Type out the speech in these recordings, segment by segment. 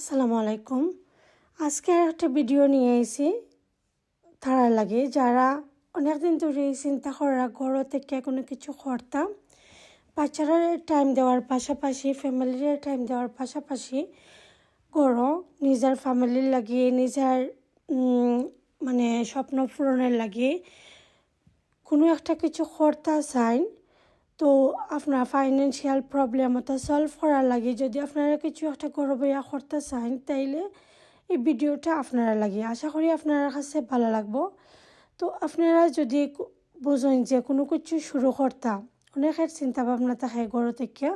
আসসালামু আলাইকুম। আজকে একটা ভিডিও নিয়ে এসেছি তারা লাগে যারা অনেকদিন ধরে চিন্তা করা ঘর থেকে কোনো কিছু করতাম বাচ্চারা টাইম দেওয়ার পাশাপাশি ফ্যামিলির টাইম দেওয়ার পাশাপাশি গড় নিজের ফ্যামিলির লাগিয়ে, নিজের মানে স্বপ্ন পূরণের লাগিয়ে কোনো একটা কিছু করতে চান তো আপনার ফাইন্যান্সিয়াল প্রবলেম ওটা সলভ করার লাগে। যদি আপনারা কিছু একটা গরো বইয়া করতে চান, তাইলে এই ভিডিওটা আপনারা লাগে। আশা করি আপনার কাছে ভালো লাগবো। তো আপনারা যদি বোঝেন যে কোনো কিছু শুরু করতাম অনেকের চিন্তা ভাবনা থাকে গড়ো থেকে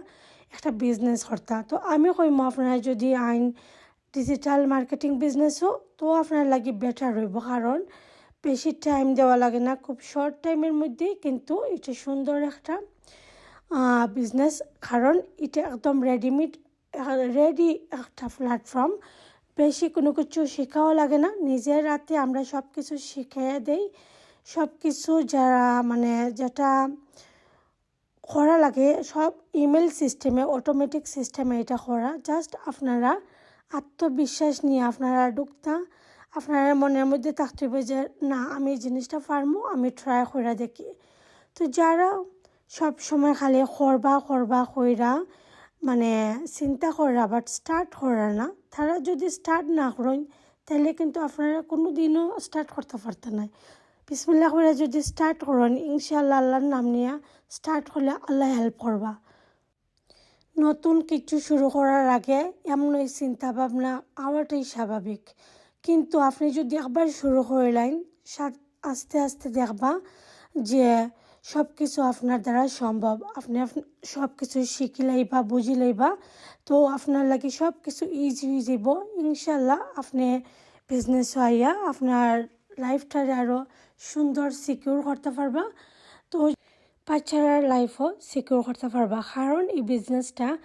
একটা বিজনেস করতা। তো আমি কইম আপনারা যদি আইন ডিজিটাল মার্কেটিং বিজনেসও তো আপনার লাগে বেটার হইব কারণ বেশি টাইম দেওয়া লাগে না, খুব শর্ট টাইমের মধ্যেই কিন্তু এটা সুন্দর একটা বিজনেস কারণ এটা একদম রেডিমেড রেডি একটা প্ল্যাটফর্ম বেশি কোনো কিছু শেখাও লাগে না। নিজের রাতে আমরা সব কিছু শিখিয়ে দেই। সব কিছু যারা মানে যেটা করা লাগে, সব ইমেল সিস্টেমে অটোমেটিক সিস্টেমে এটা করা। জাস্ট আপনারা আত্মবিশ্বাস নিয়ে আপনারা ঢুকতা, আপনারা মনের মধ্যে থাকতে হবে যে, না, আমি এই জিনিসটা পারব, আমি ট্রাই করে দেখি। তো যারা সব সময় খালি করবা করবা, কইরা মানে চিন্তা করা বাট স্টার্ট করা না। তারা যদি স্টার্ট না করেন, তাহলে কিন্তু আপনারা কোনো দিনও স্টার্ট করতে পারতেন না। বিসমিল্লা করে যদি স্টার্ট করেন ইনশাল্লাহ আল্লাহর নাম নিয়ে স্টার্ট করলে আল্লাহ হেল্প করবা। নতুন কিছু শুরু করার আগে এমনই চিন্তা ভাবনা হওয়াটাই স্বাভাবিক। কিন্তু আপনি যদি একবার শুরু করলেন সা- আস্তে আস্তে দেখবা যে সব কিছু আপনার দ্বারা সম্ভব। আপনি আপ- সব কিছু শিখিলেই বা বুঝিলেই বা, তো আপনার লাগে সব কিছু ইজি হয়ে যাব ইনশাল্লাহ আপনি বিজনেস হইয়া আপনার লাইফটারে আরও সুন্দর সিকিউর করতে পারবা। তো বাচ্চারার লাইফও সিকিউর করতে পারবা। কারণ এই বিজনেসটা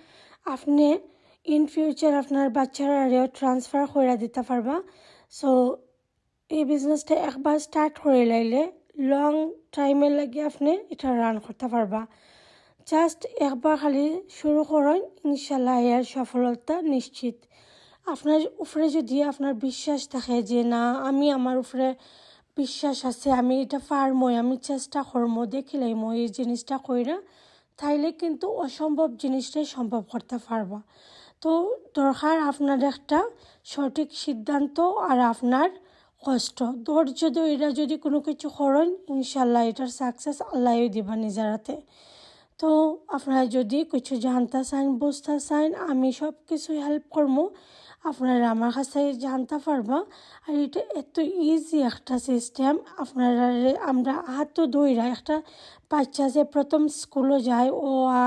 আপনি ইন ফিউচার আপনার বাচ্চারারেও ট্রান্সফার করে দিতে পারবা। সো এই বিজনেসটা একবার স্টার্ট করে লাইলে লং টাইমে লাগে আপনি এটা রান করতে পারবা। জাস্ট একবার খালি শুরু করেন ইনশাল্লাহ এর সফলতা নিশ্চিত। আপনার উপরে যদি আপনার বিশ্বাস থাকে যে না, আমি আমার উপরে বিশ্বাস আছে, আমি এটা পারমই, আমি চেষ্টা দেখিলাই মই এই জিনিসটা কইরা, তাইলে কিন্তু অসম্ভব জিনিসটাই সম্ভব করতে পারবা। তো দরকার আপনার একটা সঠিক সিদ্ধান্ত আর আপনার কষ্ট। ধৈর্য ধৈর্য যদি কোনো কিছু করেন ইনশাল্লাহ এটার সাকসেস আল্লাহ দিবা নিজের হাতে তো আপনারা যদি কিছু জানতে চান, বুঝতে চান, আমি সব কিছু হেল্প করব, আপনারা আমার কাছে জানতে পারবা। আর এটা এত ইজি একটা সিস্টেম আপনারা আমরা হাত ধইরা একটা বাচ্চা যে প্রথম স্কুলে যায়, ও, আ,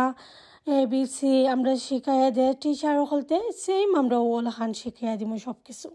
এ, বি, সি, আমরা শিখাইয়া দেয় টিচার হলতে সেম আমরা ওলাখান শিখাইয়া দিব সব কিছু